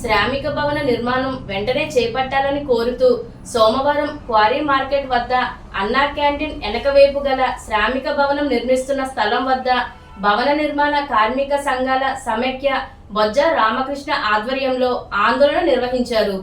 శ్రామిక భవన నిర్మాణం వెంటనే చేపట్టాలని కోరుతూ సోమవారం క్వారీ మార్కెట్ వద్ద అన్నా క్యాంటీన్ వెనకవైపు గల శ్రామిక భవనం నిర్మిస్తున్న స్థలం వద్ద భవన నిర్మాణ కార్మిక సంఘాల సమైక్య బొజ్జ రామకృష్ణ ఆధ్వర్యంలో ఆందోళన నిర్వహించారు.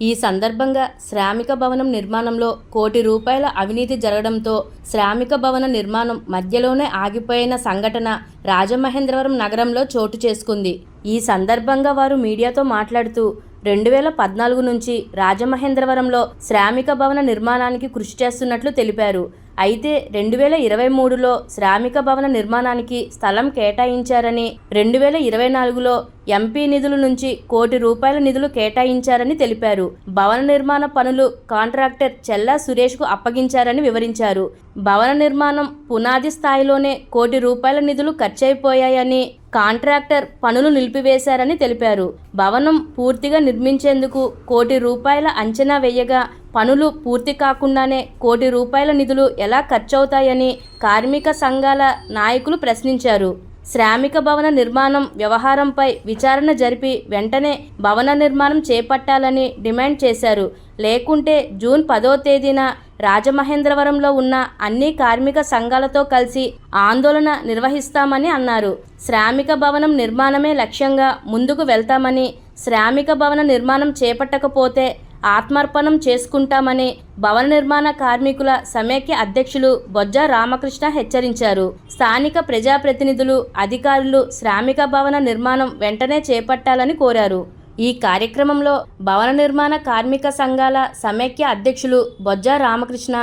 ఈ సందర్భంగా శ్రామిక భవనం నిర్మాణంలో కోటి రూపాయల అవినీతి జరగడంతో శ్రామిక భవన నిర్మాణం మధ్యలోనే ఆగిపోయిన సంఘటన రాజమహేంద్రవరం నగరంలో చోటు చేసుకుంది. ఈ సందర్భంగా వారు మీడియాతో మాట్లాడుతూ రెండు వేల పద్నాలుగు నుంచి రాజమహేంద్రవరంలో శ్రామిక భవన నిర్మాణానికి కృషి చేస్తున్నట్లు తెలిపారు. అయితే రెండు వేల ఇరవై మూడులో శ్రామిక భవన నిర్మాణానికి స్థలం కేటాయించారని రెండు వేల ఇరవై నాలుగులో ఎంపీ నిధుల నుంచి కోటి రూపాయల నిధులు కేటాయించారని తెలిపారు. భవన నిర్మాణ పనులు కాంట్రాక్టర్ చెల్లా సురేష్కు అప్పగించారని వివరించారు. భవన నిర్మాణం పునాది స్థాయిలోనే కోటి రూపాయల నిధులు ఖర్చయిపోయాయని కాంట్రాక్టర్ పనులు నిలిపివేశారని తెలిపారు. భవనం పూర్తిగా నిర్మించేందుకు కోటి రూపాయల అంచనా వేయగా పనులు పూర్తి కాకుండానే కోటి రూపాయల నిధులు ఎలా ఖర్చవుతాయని కార్మిక సంఘాల నాయకులు ప్రశ్నించారు. శ్రామిక భవన నిర్మాణం వ్యవహారంపై విచారణ జరిపి వెంటనే భవన నిర్మాణం చేపట్టాలని డిమాండ్ చేశారు. లేకుంటే జూన్ పదో తేదీన రాజమహేంద్రవరంలో ఉన్న అన్ని కార్మిక సంఘాలతో కలిసి ఆందోళన నిర్వహిస్తామని అన్నారు. శ్రామిక భవనం నిర్మాణమే లక్ష్యంగా ముందుకు వెళ్తామని శ్రామిక భవన నిర్మాణం చేపట్టకపోతే ఆత్మార్పణం చేసుకుంటామని భవన నిర్మాణ కార్మికుల సమైక్య అధ్యక్షులు బొజ్జ రామకృష్ణ హెచ్చరించారు. స్థానిక ప్రజాప్రతినిధులు అధికారులు శ్రామిక భవన నిర్మాణం వెంటనే చేపట్టాలని కోరారు. ఈ కార్యక్రమంలో భవన నిర్మాణ కార్మిక సంఘాల సమైక్య అధ్యక్షులు బొజ్జ రామకృష్ణ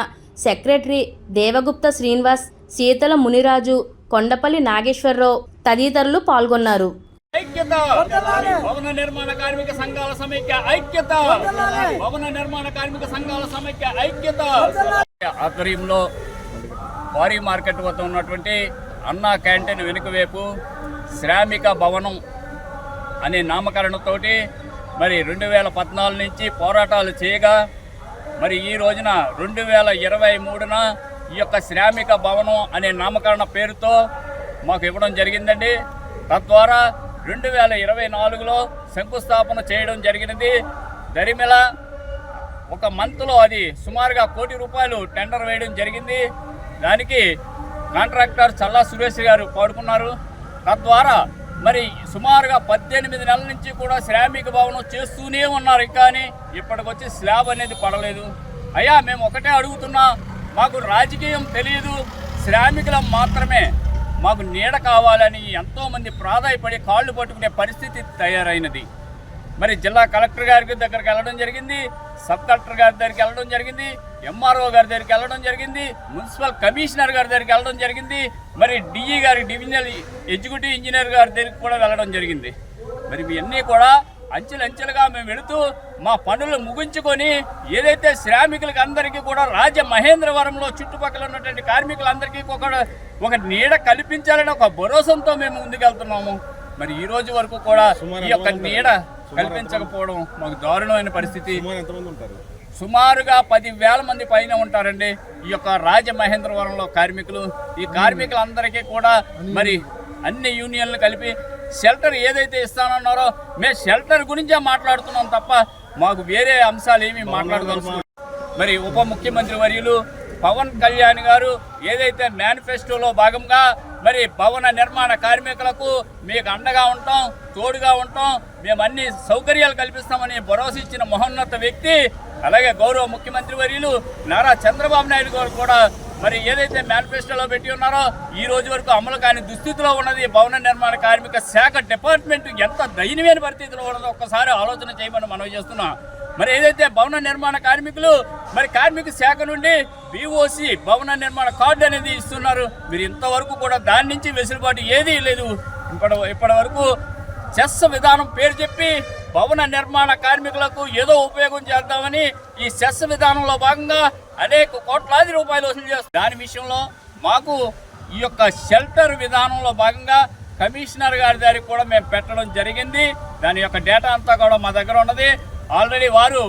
సెక్రటరీ దేవగుప్త శ్రీనివాస్ శీతల మునిరాజు కొండపల్లి నాగేశ్వరరావు తదితరులు పాల్గొన్నారు. ఐక్యత. భవన నిర్మాణ కార్మిక సంఘాల సమైక్య ఐక్యత. భవన నిర్మాణ కార్మిక సంఘాల సమైక్య ఐక్యత. ఆధ్వర్యంలో వారీ మార్కెట్ వద్ద ఉన్నటువంటి అన్నా క్యాంటీన్ వెనుక వైపు శ్రామిక భవనం అనే నామకరణతోటి మరి రెండు వేల పద్నాలుగు నుంచి పోరాటాలు చేయగా మరి ఈ రోజున రెండు వేల ఇరవై మూడున ఈ యొక్క శ్రామిక భవనం అనే నామకరణ పేరుతో మాకు ఇవ్వడం జరిగిందండి. తద్వారా రెండు వేల ఇరవై నాలుగులో శంకుస్థాపన చేయడం జరిగినది. దరిమిల ఒక మంత్లో అది సుమారుగా కోటి రూపాయలు టెండర్ వేయడం జరిగింది. దానికి కాంట్రాక్టర్ చల్లా సురేష్ గారు పాడుకున్నారు. తద్వారా మరి సుమారుగా పద్దెనిమిది నెలల నుంచి కూడా శ్రామిక భవనం చేస్తూనే ఉన్నారు. కానీ ఇప్పటికొచ్చి స్లాబ్ అనేది పడలేదు. అయ్యా మేము ఒకటే అడుగుతున్నా మాకు రాజకీయం తెలియదు. శ్రామికులం మాత్రమే మాకు నీడ కావాలని ఎంతోమంది ప్రాధాయపడి కాళ్ళు పట్టుకునే పరిస్థితి తయారైనది. మరి జిల్లా కలెక్టర్ గారి దగ్గరికి వెళ్ళడం జరిగింది సబ్ కలెక్టర్ గారి దగ్గరికి వెళ్ళడం జరిగింది ఎంఆర్ఓ గారి దగ్గరికి వెళ్ళడం జరిగింది మున్సిపల్ కమిషనర్ గారి దగ్గరికి వెళ్ళడం జరిగింది మరి డిఈ గారి డివిజనల్ ఎగ్జిక్యూటివ్ ఇంజనీర్ గారి దగ్గరికి కూడా వెళ్ళడం జరిగింది. మరి ఇవన్నీ కూడా అంచెలంచెలుగా మేము వెళుతూ మా పనులు ముగించుకొని ఏదైతే శ్రామికులకి అందరికీ కూడా రాజ మహేంద్రవరంలో చుట్టుపక్కల ఉన్నటువంటి కార్మికులందరికీ ఒక ఒక నీడ కల్పించాలని ఒక భరోసాతో మేము ముందుకెళ్తున్నాము. మరి ఈ రోజు వరకు కూడా ఈ యొక్క నీడ కల్పించకపోవడం మాకు దారుణమైన పరిస్థితి. సుమారుగా పది వేల మంది పైన ఉంటారండి ఈ యొక్క రాజమహేంద్రవరంలో కార్మికులు. ఈ కార్మికులందరికీ కూడా మరి అన్ని యూనియన్లు కలిపి షెల్టర్ ఏదైతే ఇస్తానన్నారో మేము షెల్టర్ గురించే మాట్లాడుతున్నాం తప్ప మాకు వేరే అంశాలు ఏమీ మాట్లాడదలుచుకో మరి ఉప ముఖ్యమంత్రి వర్యులు పవన్ కళ్యాణ్ గారు ఏదైతే మేనిఫెస్టోలో భాగంగా మరి భవన నిర్మాణ కార్మికులకు మీకు అండగా ఉంటాం తోడుగా ఉంటాం మేము అన్ని సౌకర్యాలు కల్పిస్తామని భరోసా ఇచ్చిన మహోన్నత వ్యక్తి అలాగే గౌరవ ముఖ్యమంత్రి వర్యులు నారా చంద్రబాబు నాయుడు గారు కూడా మరి ఏదైతే మేనిఫెస్టోలో పెట్టి ఉన్నారో ఈ రోజు వరకు అమలు కాని దుస్థితిలో ఉన్నది భవన నిర్మాణ కార్మిక శాఖ డిపార్ట్మెంట్. ఎంత దయనీయమైన పరిస్థితిలో ఉన్నదో ఒక్కసారి ఆలోచన చేయమని మనం చేస్తున్నాం. మరి ఏదైతే భవన నిర్మాణ కార్మికులు మరి కార్మిక శాఖ నుండి బీఓసి భవన నిర్మాణ కార్డు అనేది ఇస్తున్నారు. మీరు ఇంతవరకు కూడా దాని నుంచి వెసులుబాటు ఏదీ లేదు. ఇప్పటి ఇప్పటి వరకు చెస్ విధానం పేరు చెప్పి భవన నిర్మాణ కార్మికులకు ఏదో ఉపయోగం చేద్దామని ఈ సెస్ విధానంలో భాగంగా అనేక కోట్లాది రూపాయలు వసూలు చేస్తారు దాని విషయంలో మాకు ఈ యొక్క షెల్టర్ విధానంలో భాగంగా కమిషనర్ గారి దగ్గరికి కూడా మేము పెట్టడం జరిగింది. దాని యొక్క డేటా అంతా కూడా మా దగ్గర ఉన్నది. ఆల్రెడీ వారు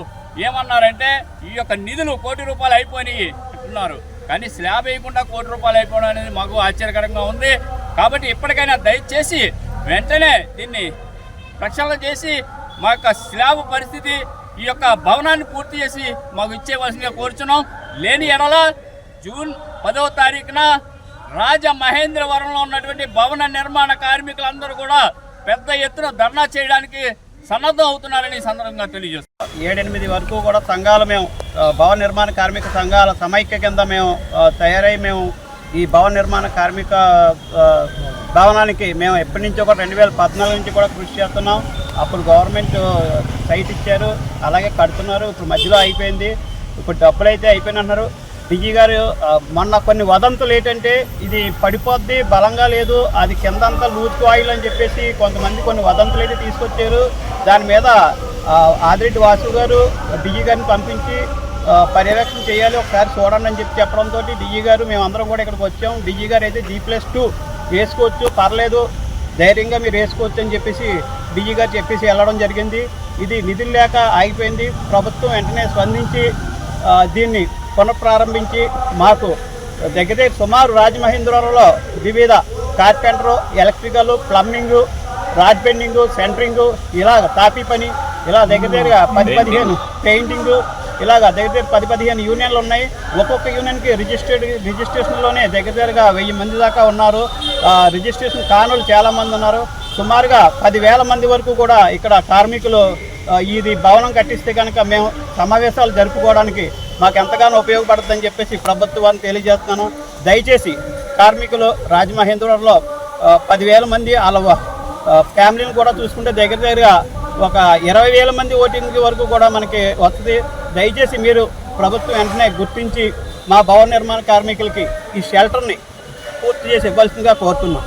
ఏమన్నారంటే ఈ యొక్క నిధులు కోటి రూపాయలు అయిపోయినాయి అంటున్నారు. కానీ స్లాబ్ వేయకుండా కోటి రూపాయలు అయిపోవడం అనేది మాకు ఆశ్చర్యకరంగా ఉంది. కాబట్టి ఇప్పటికైనా దయచేసి వెంటనే దీన్ని ప్రక్షాళన చేసి మా యొక్క స్లాబ్ పరిస్థితి ఈ యొక్క భవనాన్ని పూర్తి చేసి మాకు ఇచ్చేవలసిందిగా కోరుచున్నాం. లేని ఎడల జూన్ పదవ తారీఖున రాజ మహేంద్రవరంలో ఉన్నటువంటి భవన నిర్మాణ కార్మికులందరూ కూడా పెద్ద ఎత్తున ధర్నా చేయడానికి సన్నద్ధం అవుతున్నారని సందర్భంగా తెలియజేస్తాం ఏడెనిమిది వరకు కూడా సంఘాలు మేము భవన నిర్మాణ కార్మిక సంఘాల సమైక్య కింద మేము తయారై మేము ఈ భవన నిర్మాణ కార్మిక భవనానికి మేము ఎప్పటి నుంచో కూడా రెండు వేల పద్నాలుగు నుంచి కూడా కృషి చేస్తున్నాం. అప్పుడు గవర్నమెంట్ సైట్ ఇచ్చారు అలాగే కడుతున్నారు ఇప్పుడు మధ్యలో అయిపోయింది ఇప్పుడు డబ్బులు అయితే అయిపోయినన్నారు డిజీ గారు మొన్న కొన్ని వదంతులు ఏంటంటే ఇది పడిపోద్ది బలంగా లేదు అది కిందంతా లూజ్ ఆయిల్ అని చెప్పేసి కొంతమంది కొన్ని వదంతులు అయితే తీసుకొచ్చారు. దాని మీద ఆదిరెడ్డి వాసు గారు డిజీ గారిని పంపించి పర్యవేక్షణ చేయాలి ఒకసారి చూడండి అని చెప్పి చెప్పడంతో డిజీ గారు మేమందరం కూడా ఇక్కడికి వచ్చాం. డిజీ గారు అయితే జీ ప్లస్ టూ వేసుకోవచ్చు పర్లేదు ధైర్యంగా మీరు వేసుకోవచ్చు అని చెప్పేసి డిజీ గారు చెప్పేసి వెళ్ళడం జరిగింది. ఇది నిధులు లేక ఆగిపోయింది. ప్రభుత్వం వెంటనే స్పందించి దీన్ని పునఃప్రారంభించి మాకు దగ్గర దగ్గర సుమారు రాజమహేంద్రవరంలో వివిధ carpenter electrical plumbing rod bending centering ఇలాగ తాపీ పని ఇలా దగ్గర దగ్గరగా పది పదిహేను పెయింటింగ్ ఇలాగ దగ్గర దగ్గర పది పదిహేను యూనియన్లు ఉన్నాయి. ఒక్కొక్క యూనియన్కి రిజిస్టర్డ్ రిజిస్ట్రేషన్లోనే దగ్గర దగ్గరగా వెయ్యి మంది దాకా ఉన్నారు. రిజిస్ట్రేషన్ కానులు చాలామంది ఉన్నారు. సుమారుగా పదివేల మంది వరకు కూడా ఇక్కడ కార్మికులు ఇది భవనం కట్టిస్తే కనుక మేము సమావేశాలు జరుపుకోవడానికి మాకు ఎంతగానో ఉపయోగపడుతుందని చెప్పేసి ప్రభుత్వాన్ని తెలియజేస్తున్నాను. దయచేసి కార్మికులు రాజమహేంద్రవరంలో పదివేల మంది వాళ్ళ ఫ్యామిలీని కూడా చూసుకుంటే దగ్గర దగ్గరగా ఒక ఇరవై వేల మంది ఓటింగ్ వరకు కూడా మనకి వస్తుంది. దయచేసి మీరు ప్రభుత్వం వెంటనే గుర్తించి మా భవన నిర్మాణ కార్మికులకి ఈ షెల్టర్ని పూర్తి చేసి ఇవ్వాల్సిందిగా కోరుతున్నాం.